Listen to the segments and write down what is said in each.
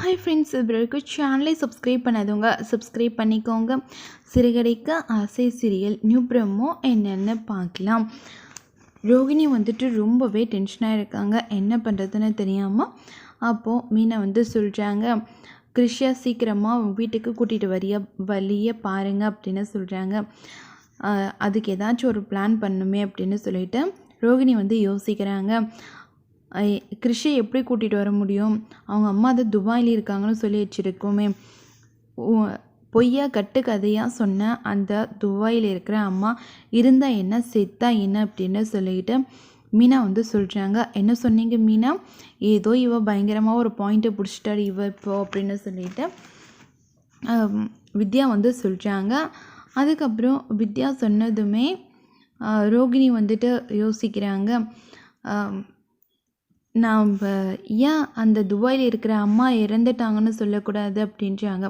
Hi friends இது சேனலை subscribe பண்ணாதவங்க சப்ஸ்கிரைப் பண்ணிக்கோங்க. சிறுகடைக்க ஆசை சீரியல் நியூ ப்ரமோ என்னென்னு பார்க்கலாம். ரோகிணி வந்துட்டு ரொம்பவே டென்ஷனாக இருக்காங்க. என்ன பண்ணுறதுன்னு தெரியாமல் அப்போது மீனை வந்து சொல்கிறாங்க கிருஷ்யா சீக்கிரமாக அவங்க வீட்டுக்கு கூட்டிகிட்டு வரிய? வழியை பாருங்க அப்படின்னு சொல்கிறாங்க அதுக்கு ஏதாச்சும் ஒரு பிளான் பண்ணுமே அப்படின்னு சொல்லிட்டு ரோகிணி வந்து யோசிக்கிறாங்க. கிறிஷை எப்படி கூட்டிகிட்டு வர முடியும்? அவங்க அம்மா அதை துபாயில் இருக்காங்கன்னு சொல்லி வச்சுருக்கோமே. பொய்யா கட்டு கதையாக சொன்ன அந்த துபாயில் இருக்கிற அம்மா இருந்தால் என்ன செத்தா என்ன? அப்படின்னு சொல்லிட்டு மீனா வந்து சொல்கிறாங்க என்ன சொன்னீங்க மீனா? ஏதோ இவ பயங்கரமாக ஒரு பாயிண்ட்டை பிடிச்சிட்டாரு இவ இப்போ அப்படின்னு சொல்லிட்டு வித்யா வந்து சொல்கிறாங்க அதுக்கப்புறம் வித்யா சொன்னதுமே ரோகிணி வந்துட்டு யோசிக்கிறாங்க. நாம் ஏன் அந்த துபாயில் இருக்கிற அம்மா இறந்துட்டாங்கன்னு சொல்லக்கூடாது அப்படின்றாங்க.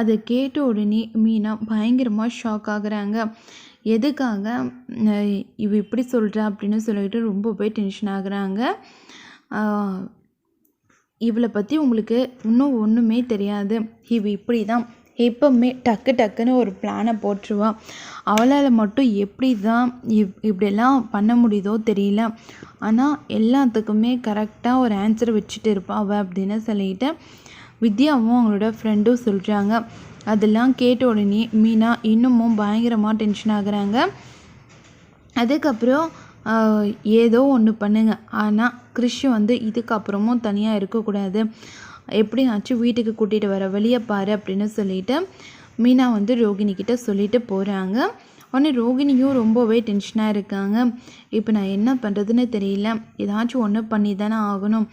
அதை கேட்ட உடனே மீனா பயங்கரமாக ஷாக் ஆகுறாங்க. எதுக்காக இவ இப்படி சொல்கிறா அப்படின்னு சொல்லிட்டு ரொம்ப போய் டென்ஷன் ஆகுறாங்க. இவளை பற்றி உங்களுக்கு இன்னும் ஒன்றுமே தெரியாது. இவ இப்படி தான் எப்போவுமே டக்கு டக்குன்னு ஒரு பிளானை போட்டுருவா. அவளால் மட்டும் எப்படி தான் இப் இப்படியெல்லாம் பண்ண முடியுதோ தெரியல. ஆனால் எல்லாத்துக்குமே கரெக்டாக ஒரு ஆன்சர் வச்சுட்டு இருப்பாள் அவள் அப்படின்னு சொல்லிட்டு வித்யாவும் அவங்களோட ஃப்ரெண்டும் சொல்கிறாங்க அதெல்லாம் கேட்ட உடனே மீனா இன்னமும் பயங்கரமாக டென்ஷன் ஆகுறாங்க. அதுக்கப்புறம் ஏதோ ஒன்று பண்ணுங்க. ஆனால் கிறிஷ் வந்து இதுக்கப்புறமும் தனியாக இருக்கக்கூடாது. எப்படியாச்சும் வீட்டுக்கு கூட்டிகிட்டு வர வெளியே பாரு அப்படின்னு சொல்லிட்டு மீனா வந்து ரோகிணிக்கிட்ட சொல்லிட்டு போகிறாங்க உடனே ரோகிணியும் ரொம்பவே டென்ஷனாக இருக்காங்க. இப்போ நான் என்ன பண்ணுறதுன்னு தெரியல. ஏதாச்சும் ஒன்று பண்ணி தானே ஆகணும்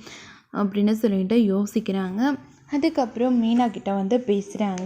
அப்படின்னு சொல்லிட்டு யோசிக்கிறாங்க. அதுக்கப்புறம் மீனா கிட்ட வந்து பேசுகிறாங்க